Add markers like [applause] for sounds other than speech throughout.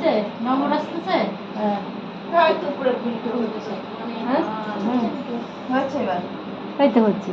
হয়েছে নম্বর আসতেছে? হ্যাঁ। হয়তো পুরো তো হচ্ছে।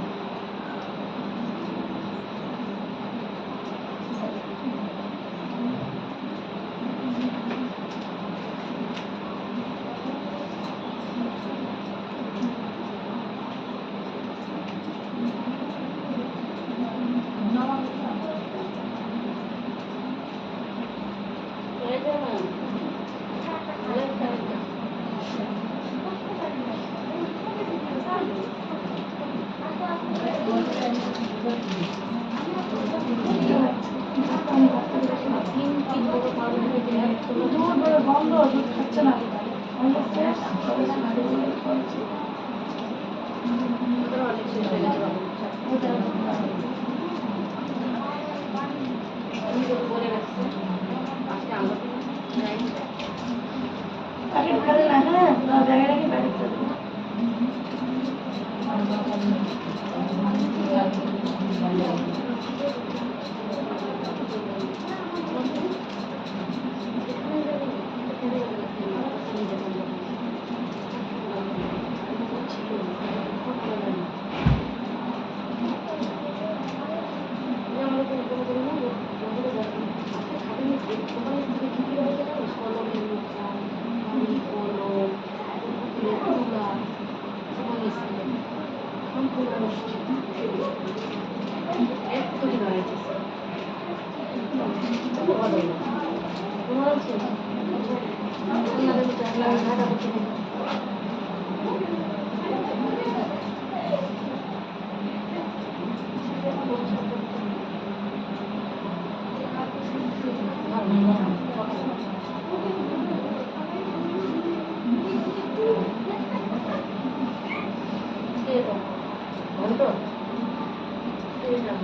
হ্যাঁ হুম হয়েছে এবার তাই তো হচ্ছে বন্ধ দুধ খাচ্ছে না প্যাকেট খাবে না হ্যাঁ জায়গায় রাখি প্যাকেট খাবে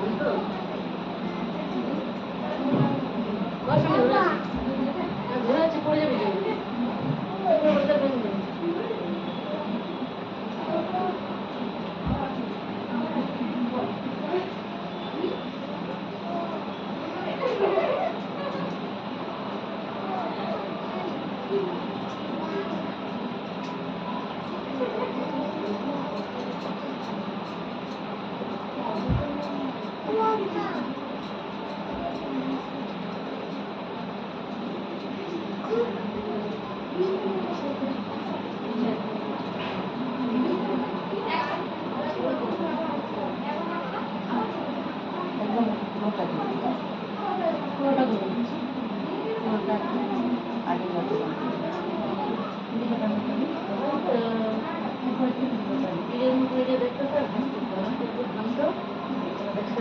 পুরোটা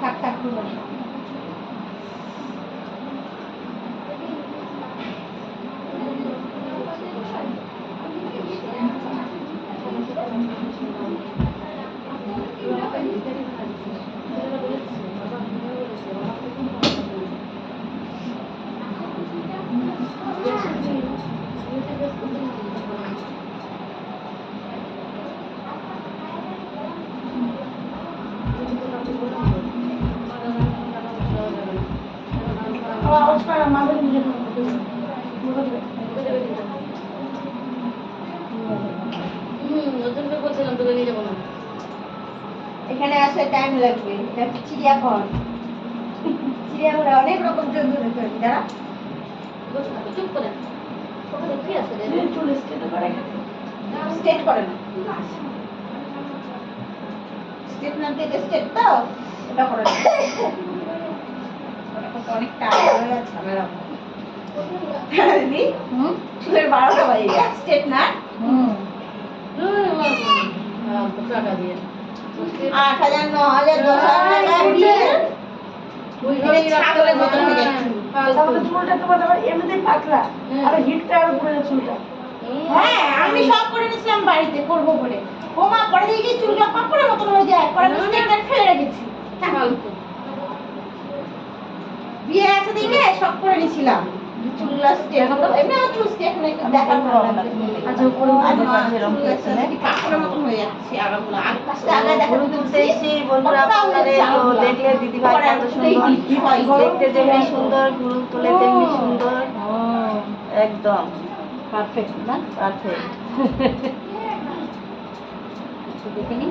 থাক থাক পুরো আমার আওয়াজ পায় না মাঝে নিজে এখানে আসলে টাইম লাগবে। এটা চিড়িয়াঘর। চিড়িয়াঘরে অনেক রকম জন্তু দেখতে পাবি দাঁড়া। চুল স্টেট করে স্টেট করে না। স্টেট না স্টেট তো এটা করে [laughs] টাইম হয়ে যাচ্ছে ঝামেলা। চুলের বারোটা বাজে স্টেট না? আট হাজার ন হাজার দশ হাজার টাকা দিয়ে ছাগলের মতন হয়ে যাচ্ছে চুলটা তোমার এমনিতেই পাতলা। আর হিটটা আর উপরে যাচ্ছে চুলটা হ্যাঁ আমি সব করে নিয়েছিলাম বাড়িতে করব বলে। ও মা পরে দেখি চুলটা পাপড়ের মতন হয়ে যায়। পরে আমি ফেলে রেখেছি। সব করে নিয়েছিলাম। চুল চুলগুলো তো। এমনি আমার চুল স্টেপ নেই দেখার ভালো পাবো না লাগছে। আচ্ছা উপরে আগে পাশে এরকম পেছনে। কাপড়ের মতন হয়ে যাচ্ছে আগাগুলো আগে পাশটা আগে দেখা তুলতে এসেছি বন্ধুরা কতটা তো দেখলে দিদি ভাই পরে সুন্দর। দেখতে যেমনি সুন্দর গুরু তুলে তেমনি সুন্দর। একদম। পারফেক্ট না? পারফেক্ট। দেখে নিই।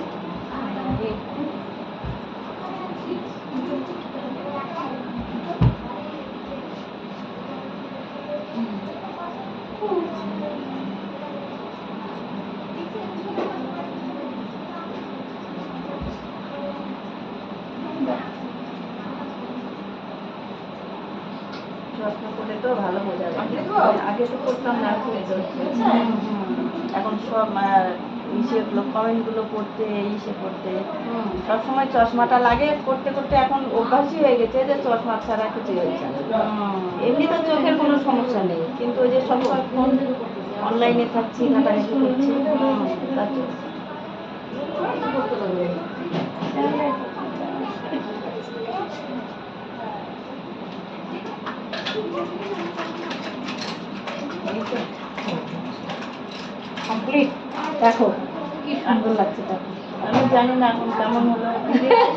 যত্ন করলে তো ভালো বোঝা যায় আগে তো? আগে তো করতাম না এখন। এখন সব ইসেগুলো কমেন্টগুলো পড়তে ইসে করতে সবসময় চশমাটা লাগে করতে করতে এখন অভ্যাসই হয়ে গেছে যে চশমা ছাড়া কিছুই হচ্ছে না। এমনি তো চোখের কোনো সমস্যা নেই কিন্তু ওই যে সব ফোন অনলাইনে থাকছি ঘাটাঘাটি করছি। তার জন্য। এই তো। কমপ্লিট দেখো কি সুন্দর লাগছে দেখো। আমি জানি না এখন কেমন হলো।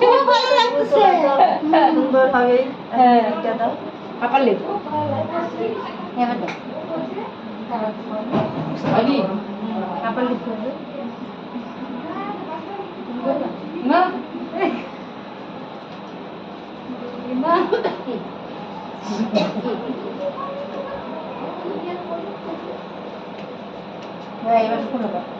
খুব ভালো লাগতেছে। সুন্দর হবে হ্যাঁ। এটা দাও। এবার দাও না না হ্যাঁ এবার খুলে দাও।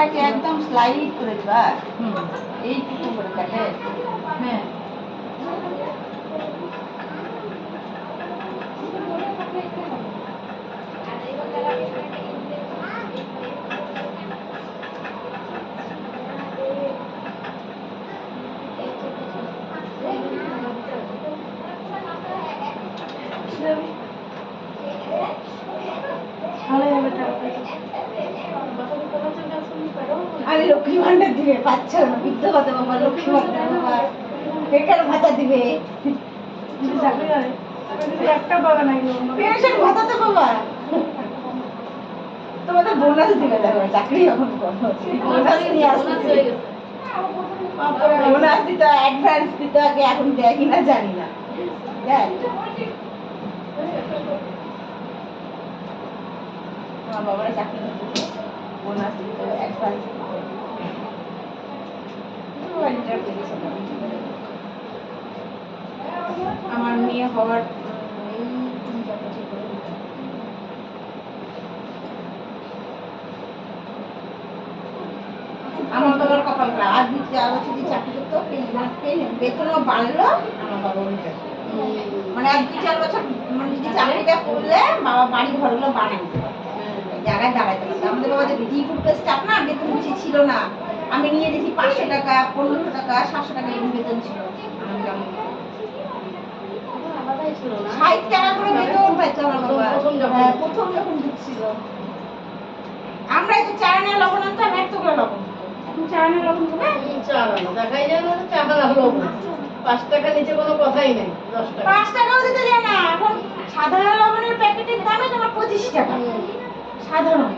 চুলটাকে একদম স্লাইড করে দিবা হুম এইটুকু করে কাটে হ্যাঁ ভালো হবে আমি লক্ষ্মী ভান্ডার দিবে পাচ্ছ না বৃদ্ধ কথা বাবা লক্ষ্মী ভান্ডার বাবা বেকার ভাতা দিবে। চাকরি একটা পাবে না পেনশন ভাতা তো বাবা তোমাদের বোনাস দিবে দেখো চাকরি যখন বোনাস নিয়ে আসতে বোনাস দিতে অ্যাডভান্স দিতে আগে এখন দেয় কিনা জানি না। দেয় আমার বাবার চাকরি বোনাস দিতে অ্যাডভান্স আমার মেয়ে হওয়ার। আমার বাবার কপাল খারাপ। আর চাকরি করতো বেতনও বাড়লো, আমার মানে এক দুই চার বছর মানে যদি চাকরিটা করলে, বাবা বাড়ি ঘরগুলো পারতো। জায়গায় দাঁড়াইতে আমাদের বাবা যে না, বেতন ছিল না। আমি নিয়ে দেখি পাঁচশো টাকা পনেরোশো টাকা সাতশো টাকা এরকম বেতন ছিল। ষাট টাকা করে বেতন পাইতো আমার বাবা। প্রথম যখন। হ্যাঁ, প্রথম যখন ঢুকছিল আমরাই তো চায়না লবণ আনতাম এক টুকরা লবণ। এখন চায়না লবণ দেবে দেখাই যায় না চাকা লাগল পাঁচ টাকা নিচে কোনো কথাই নেই দশ টাকা। পাঁচ টাকাও দিতে যায় না এখন সাধারণ লবণের প্যাকেটের দামে তোমার পঁচিশ টাকা। সাধারণ।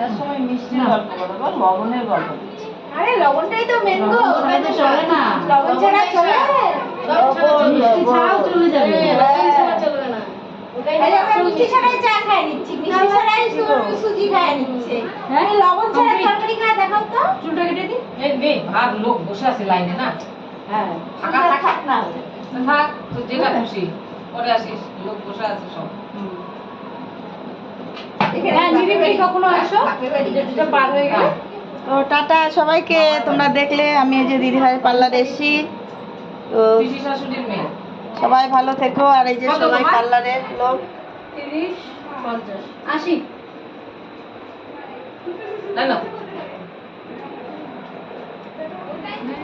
সন্ধ্যার সময় মিষ্টির গল্প করো বল লবণের গল্প আরে লবণটাই তো মেন গো তো চলে না। লবণ ছাড়া চলে? মিষ্টি ছাড়াও চলে যাবে। হ্যাঁ, লবণ ছাড়া চলবে না। মিষ্টি ছাড়াই চা খাই নিচ্ছি। মিষ্টি ছাড়াই সুজি খাই নিচ্ছে। হ্যাঁ লবণ ছাড়া তরকারি খায় দেখাও তো। চুলটা কেটে দি এই নে, ভাগ লোক বসে আছে লাইনে না? হ্যাঁ থাক থাক। থাক না। থাক তো যেটা খুশি। পরে আসিস লোক বসে আছে সব। হুম। হ্যাঁ, নিবি কখনো আসো? যেটা পার হয়ে গেলে। তো টাটা সবাইকে তোমরা দেখলে আমি এই যে দিদিভাই পার্লারে এসেছি। তো সবাই ভালো থেকো আর এই যে সবাই? পার্লারের লোক। আশি।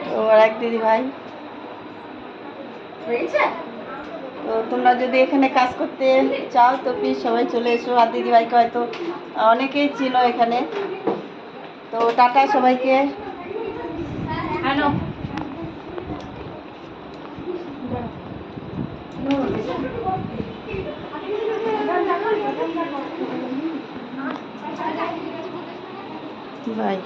তো আর এক দিদিভাই। হয়েছে? তো তোমরা যদি এখানে কাজ করতে চাও তো প্লিজ সবাই চলে এসো। আর দিদিভাইকে হয়তো অনেকেই ছিল এখানে। তো টাটা সবাইকে। বাই।